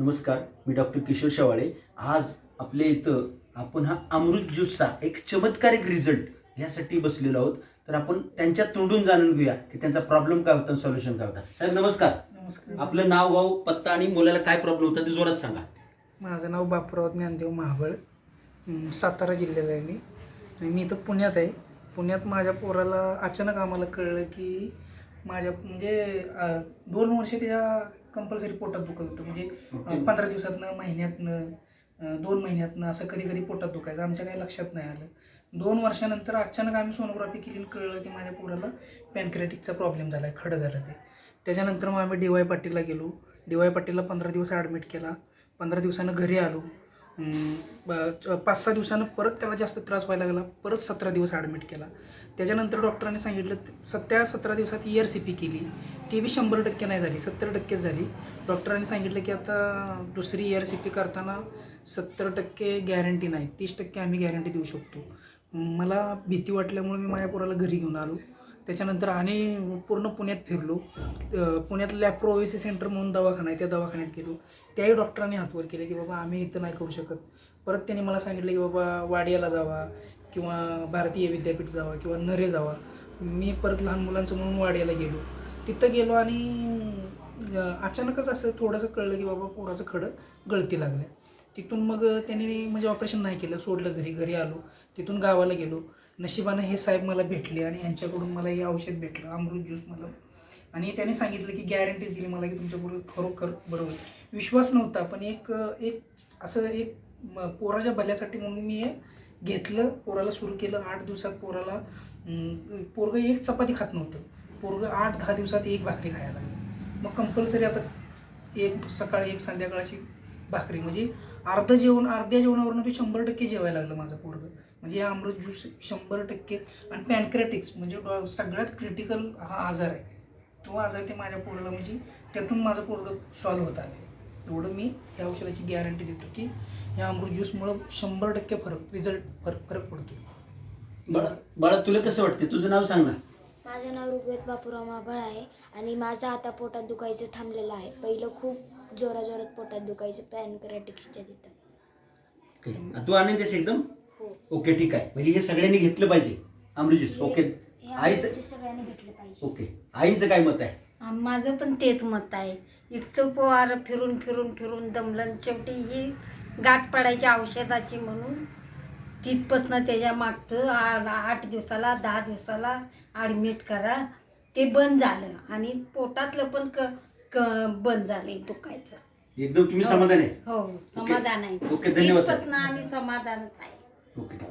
नमस्कार मी डॉक्टर किशोर शेवाळे. आज आपल्या इथं आपण हा अमृत ज्यूसचा एक चमत्कारिक रिझल्ट यासाठी बसलेलो आहोत. तर आपण त्यांच्या तोंडून जाणून घेऊया की त्यांचा प्रॉब्लेम काय होता सॉल्युशन काय होता. साहेब नमस्कार. नमस्कार. आपलं नाव गाव पत्ता आणि मुलाला काय प्रॉब्लेम होता ते जोरात सांगा. माझं नाव बापराव ज्ञानदेव महाबळ. सातारा जिल्ह्याचा आहे मी. आणि मी इथं पुण्यात आहे. पुण्यात माझ्या पोराला अचानक आम्हाला कळलं की माझ्या म्हणजे दोन वर्ष त्याच्या कंपल्सरी पोटात दुखत होतं. म्हणजे पंधरा दिवसातनं महिन्यातनं दोन महिन्यातनं असं कधी कधी पोटात दुखायचं. आमच्या काही लक्षात नाही आलं. दोन वर्षानंतर अचानक आम्ही सोनोग्राफी केली कळलं की माझ्या पोराला पॅनक्रेटिकचा प्रॉब्लेम झाला आहे खडं झालं ते. त्याच्यानंतर मग आम्ही डी वाय पाटीलला गेलो. डी वाय पाटीलला पंधरा दिवस ॲडमिट केला. पंधरा दिवसानं घरी आलो. पाच सहा दिवसानं परत त्याला जास्त त्रास व्हायला लागला. परत सतरा दिवस ॲडमिट केला. त्याच्यानंतर डॉक्टरांनी सांगितलं सत्या सतरा दिवसात ई आर सी पी केली. ती बी शंभर टक्के नाही झाली सत्तर टक्केच झाली. डॉक्टरांनी सांगितलं की आता दुसरी ई आर सी पी करताना सत्तर टक्के गॅरंटी नाही तीस टक्के आम्ही गॅरंटी देऊ शकतो. मला भीती वाटल्यामुळे मी माझ्या पोराला घरी घेऊन आलो. त्याच्यानंतर आणि पूर्ण पुण्यात फिरलो. पुण्यात लॅप्रोवेसी सेंटर म्हणून दवाखाना आहे त्या दवाखान्यात गेलो. त्याही डॉक्टरांनी हातवर केले की बाबा आम्ही इथं नाही करू शकत. परत त्यांनी मला सांगितलं की बाबा वाडियाला जावा किंवा भारतीय विद्यापीठ जावा किंवा नरे जावा. मी परत लहान मुलांचं म्हणून वाडियाला गेलो. तिथं गेलो आणि अचानकच असं थोडंसं कळलं की बाबा पोराचं खडं गळती लागलं तिथून मग त्यांनी म्हणजे ऑपरेशन नाही केलं सोडलं घरी घरी आलो. तिथून गावाला गेलो. नशिबानं हे साहेब मला भेटले आणि यांच्याकडून मला हे औषध भेटलं अमृत ज्यूस मला. आणि त्याने सांगितलं की गॅरंटीज दिली मला की तुमच्याबरोबर खरोखर बरोबर विश्वास नव्हता पण एक एक असं एक पोराच्या भल्यासाठी म्हणून मी हे घेतलं. पोराला सुरू केलं आठ दिवसात पोराला पोरग पोरगं एक चपाती खात नव्हतं. पोरगं आठ दहा दिवसात एक भाकरी खायला मग कंपल्सरी आता एक सकाळी एक संध्याकाळची भाकरी. म्हणजे अर्ध जेवण अर्ध्या जेवणावरनं ते शंभर टक्के जेवायला लागलं माझं पोरगं. म्हणजे हे अमृत ज्यूस शंभर टक्के आणि पॅनक्रेटिक्स म्हणजे डॉ- सगळ्यात क्रिटिकल हा आजार आहे. तो आजार ते माझ्या पोराला म्हणजे त्यातून माझं पोरगं सॉल्व्ह होत आलं एवढं मी या औषधाची गॅरंटी देतो की या अमृत ज्यूसमुळं शंभर टक्के फरक रिझल्ट फरक फरक पडतो बाळा बाळा तुला कसं वाटते तुझं नाव सांग ना. माझं नाव ऋग्वेद बापूराव माबळ आहे आणि माझं आता पोटात दुखायचं थांबलेलं आहे. पहिलं खूप जोराजोरात पोटात दुखायचं पॅनक्रेटिक्सच्या तिथं. तू आनंद एकदम? ओके ठीक आहे. म्हणजे हे सगळ्यांनी घेतलं पाहिजे. Amrit juice okay. हे आईचं- आमच्या सगळ्यांनी घेतलं पाहिजे. ओके. आईंचं काय मत आहे? आ- माझं पण तेच मत आहे. इतकं पोहार फिरून फिरून फिरून दमलं. आणि शेवटी ही गाठ पडायची औषधाची म्हणून तिथपासनं त्याच्या मागचं आ- आठ दिवसाला दहा दिवसाला ॲडमिट करा. ते बंद झालं. आणि पोटातलं पण क क बंद झालं दुखायचं. एकदम तुम्ही समाधान आहे? हो समाधान आहे. ओके, धन्यवाद, सर. तिथपासनं आम्ही समाधानच आहे. ओके